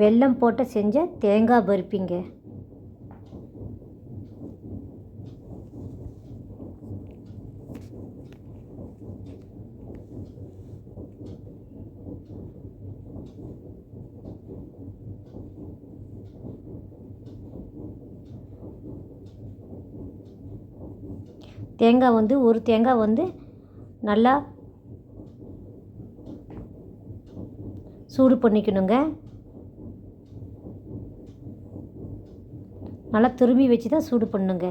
வெல்லம் போட்டு செஞ்ச தேங்காய் பருப்பிங்க. தேங்காய் வந்து ஒரு தேங்காய் வந்து நல்லா சூடு பண்ணிக்கணுங்க. நல்லா திரும்பி வச்சு தான் சூடு பண்ணுங்க.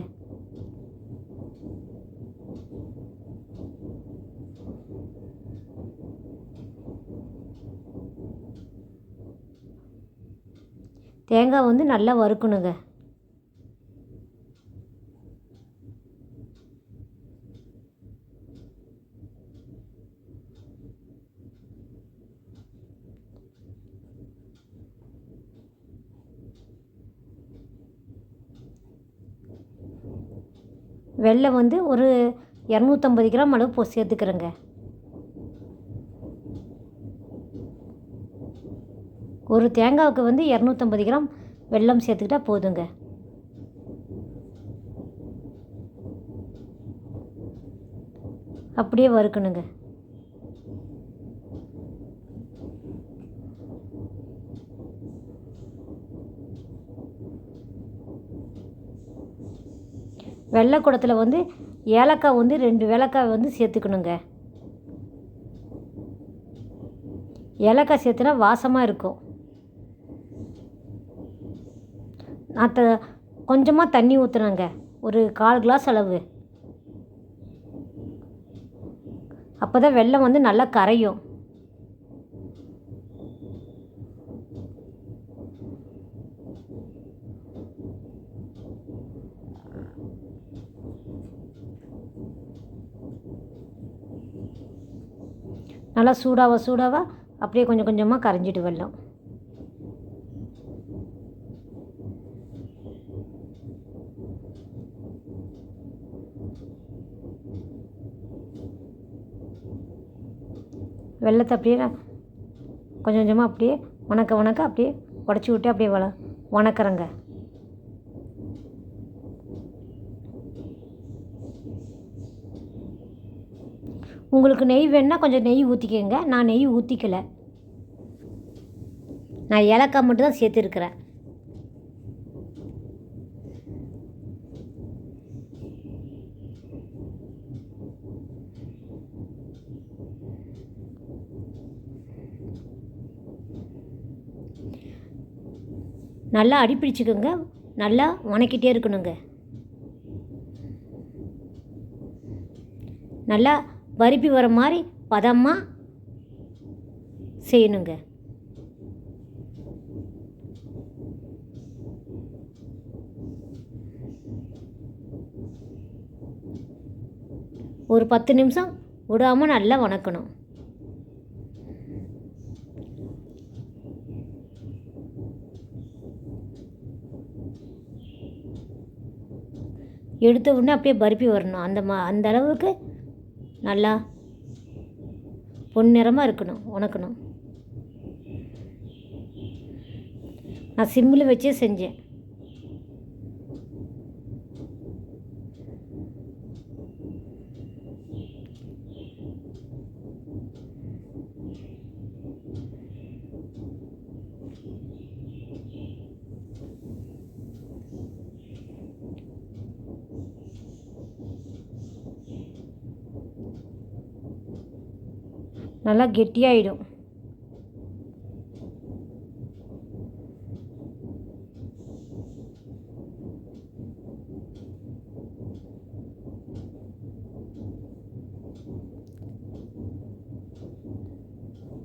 தேங்காய் வந்து நல்லா வறுக்கணுங்க. வெள்ளை வந்து ஒரு இரநூத்தம்பது கிராம் அளவு போ சேர்த்துக்கிறேங்க. ஒரு தேங்காவுக்கு வந்து இரநூத்தம்பது கிராம் வெல்லம் சேர்த்துக்கிட்டா போதுங்க. அப்படியே வறுக்கணுங்க. வெள்ளை குடத்தில் வந்து ஏலக்காய் வந்து ரெண்டு ஏலக்காய் வந்து சேர்த்துக்கணுங்க. ஏலக்காய் சேர்த்துனா வாசமாக இருக்கும். நான் த கொஞ்சமாக தண்ணி ஊற்றுனேங்க ஒரு கால் கிளாஸ் அளவு. அப்போ தான் வெள்ளம் வந்து நல்லா கரையும். நல்லா சூடாக சூடாக அப்படியே கொஞ்சம் கொஞ்சமாக கரைஞ்சிட்டு வெல்லம் வெள்ளத்தை அப்படியே கொஞ்சம் கொஞ்சமாக அப்படியே வணக்க வணக்க அப்படியே உடச்சி விட்டு அப்படியே வள வணக்கிறேங்க. உங்களுக்கு நெய் வேணுன்னா கொஞ்சம் நெய் ஊற்றிக்கோங்க நான் நெய் ஊற்றிக்கல நான் ஏலக்காய் மட்டும் தான் சேர்த்துருக்குறேன். நல்லா அடிப்பிடிச்சுக்கோங்க. நல்லா வணக்கிட்டே இருக்கணுங்க. நல்லா பருப்பி வர மாதிரி பதமாக செய்யணுங்க. ஒரு பத்து நிமிஷம் விடாமல் நல்லா வணக்கணும். எடுத்த உடனே அப்படியே பருப்பி வரணும். அந்த மா அந்த அளவுக்கு நல்லா பொன்னிறமாக இருக்கணும் உனக்கணும். நான் சிம்மில் வச்சே செஞ்சேன். நல்லா கெட்டியாயிடும்.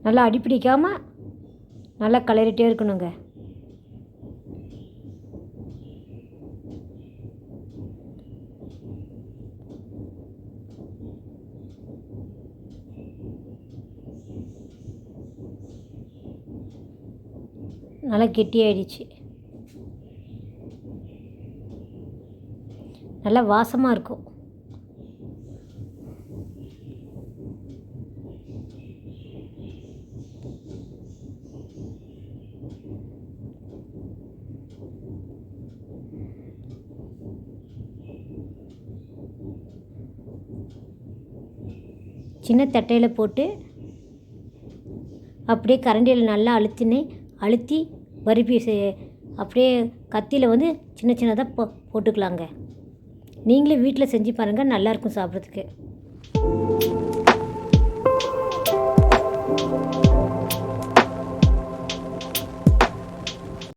நல்லா அடிப்பிடிக்காமல் நல்லா கலரிட்டே இருக்கணுங்க. நல்லா கெட்டியாயிடுச்சு. நல்லா வாசமாக இருக்கும். சின்ன தட்டையில் போட்டு அப்படியே கரண்டியில் நல்லா அழுத்தினேன். அழுத்தி பருப்பி செ அப்படியே கத்தியில் வந்து சின்ன சின்னதாக போ போட்டுக்கலாங்க. நீங்களே வீட்டில் செஞ்சு பாருங்கள் நல்லாயிருக்கும் சாப்பிட்றதுக்கு.